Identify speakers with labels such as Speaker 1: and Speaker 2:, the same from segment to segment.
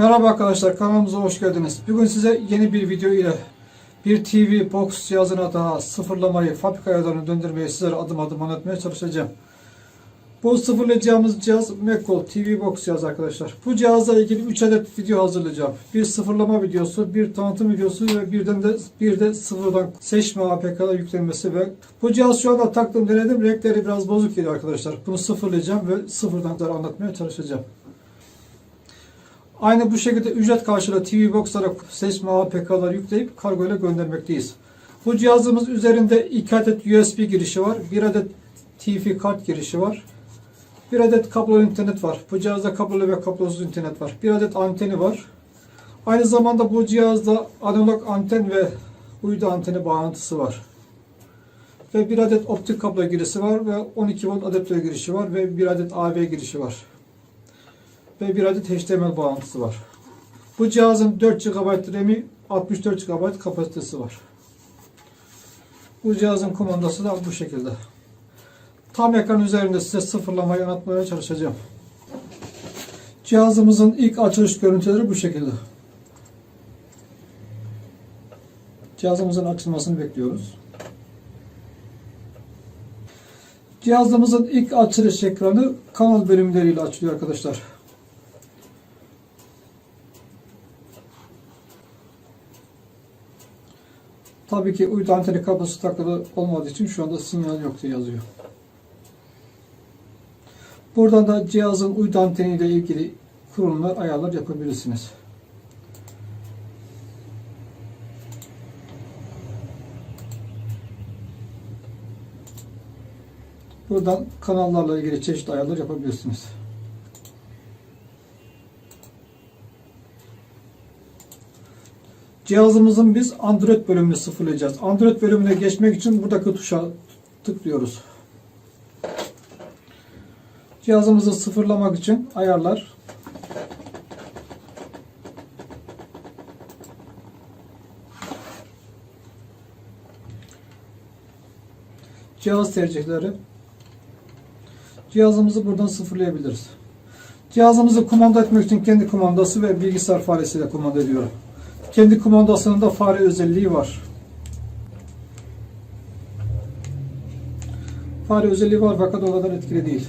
Speaker 1: Merhaba arkadaşlar kanalımıza hoş geldiniz. Bugün size yeni bir video ile bir TV box cihazına daha sıfırlamayı, fabrika ayarlarını döndürmeyi sizlere adım adım anlatmaya çalışacağım. Bu sıfırlayacağımız cihaz Macol TV box cihaz arkadaşlar. Bu cihazla ilgili 3 adet video hazırlayacağım. Bir sıfırlama videosu, bir tanıtım videosu ve birden de bir de sıfırdan seçme APK'da yüklenmesi ve bu cihaz şu anda taktım denedim. Renkleri biraz bozuk geliyor arkadaşlar. Bunu sıfırlayacağım ve sıfırdan da anlatmaya çalışacağım. Aynı bu şekilde ücret karşılığı TV Box'lara seçme APK'lar yükleyip kargo ile göndermekteyiz. Bu cihazımız üzerinde 2 adet USB girişi var. 1 adet TV kart girişi var. 1 adet kablolu internet var. Bu cihazda kablolu ve kablosuz internet var. 1 adet anteni var. Aynı zamanda bu cihazda analog anten ve uydu anteni bağlantısı var. Ve 1 adet optik kablo girişi var ve 12 volt adaptör girişi var ve 1 adet AV girişi var ve bir adet HDMI bağlantısı var. Bu cihazın 4 GB RAM'i 64 GB kapasitesi var. Bu cihazın kumandası da bu şekilde. Tam ekran üzerinde size sıfırlamayı anlatmaya çalışacağım. Cihazımızın ilk açılış görüntüleri bu şekilde. Cihazımızın açılmasını bekliyoruz. Cihazımızın ilk açılış ekranı kanal bölümleriyle açılıyor arkadaşlar. Tabii ki uydu anteni kablosu takılı olmadığı için şu anda sinyal yok diye yazıyor. Buradan da cihazın uydu anteniyle ilgili kurulumlar, ayarlar yapabilirsiniz. Buradan kanallarla ilgili çeşitli ayarlar yapabilirsiniz. Cihazımızın biz Android bölümünü sıfırlayacağız. Android bölümüne geçmek için buradaki tuşa tıklıyoruz. Cihazımızı sıfırlamak için ayarlar. Cihaz tercihleri. Cihazımızı buradan sıfırlayabiliriz. Cihazımızı kumanda etmek için kendi kumandası ve bilgisayar faresiyle kumanda ediyorum. Kendi kumandasının da fare özelliği var. Fare özelliği var fakat o kadar etkili değil.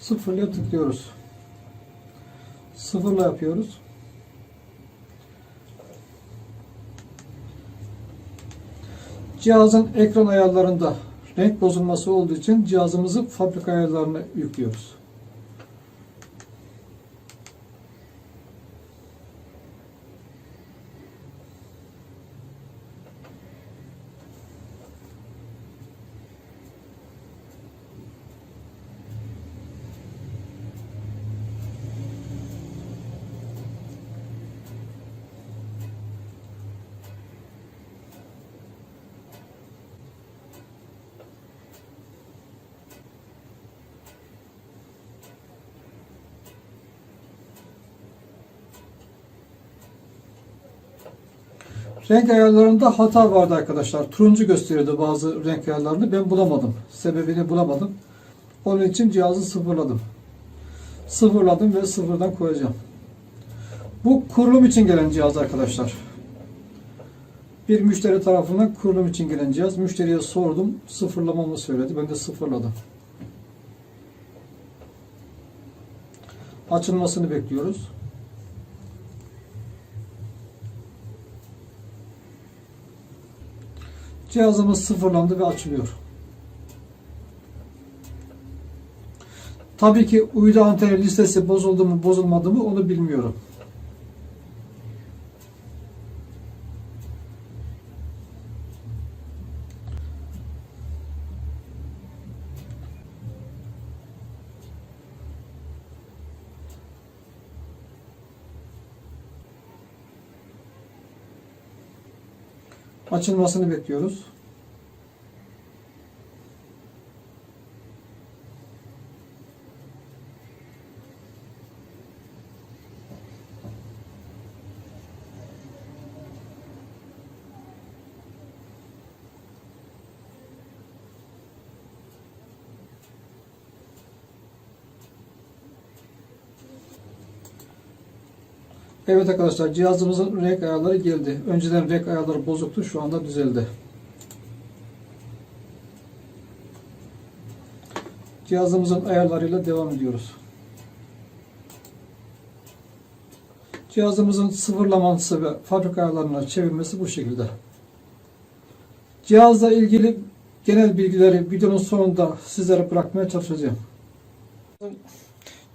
Speaker 1: Sıfırla tıklıyoruz. Sıfırla yapıyoruz. Cihazın ekran ayarlarında renk bozulması olduğu için cihazımızı fabrika ayarlarına yüklüyoruz. Renk ayarlarında hata vardı arkadaşlar. Turuncu gösteriyordu bazı renk ayarlarını. Ben bulamadım. Sebebini bulamadım. Onun için cihazı sıfırladım. Sıfırladım ve sıfırdan koyacağım. Bu kurulum için gelen cihaz arkadaşlar. Bir müşteri tarafından kurulum için gelen cihaz. Müşteriye sordum. Sıfırlamamı söyledi. Ben de sıfırladım. Açılmasını bekliyoruz. Cihazımız sıfırlandı ve açılıyor. Tabii ki uydu anteni listesi bozuldu mu bozulmadı mı onu bilmiyorum. Açılmasını bekliyoruz. Evet arkadaşlar cihazımızın renk ayarları geldi. Önceden renk ayarları bozuktu. Şu anda düzeldi. Cihazımızın ayarlarıyla devam ediyoruz. Cihazımızın sıfırlaması ve fabrika ayarlarına çevirmesi bu şekilde. Cihazla ilgili genel bilgileri videonun sonunda sizlere bırakmaya çalışacağım.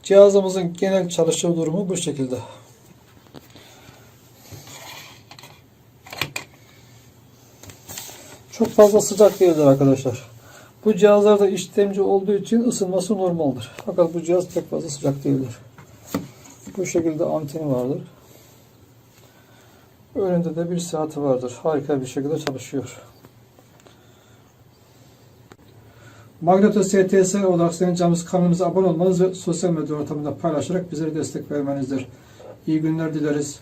Speaker 1: Cihazımızın genel çalışma durumu bu şekilde. Çok fazla sıcak değildir arkadaşlar. Bu cihazlarda işlemci olduğu için ısınması normaldir. Fakat bu cihaz pek fazla sıcak değildir. Bu şekilde anteni vardır. Önünde de bir saati vardır. Harika bir şekilde çalışıyor. Magneto STS olarak Sayın Camımız kanalımıza abone olmanız ve sosyal medya ortamında paylaşarak bizlere destek vermenizdir. İyi günler dileriz.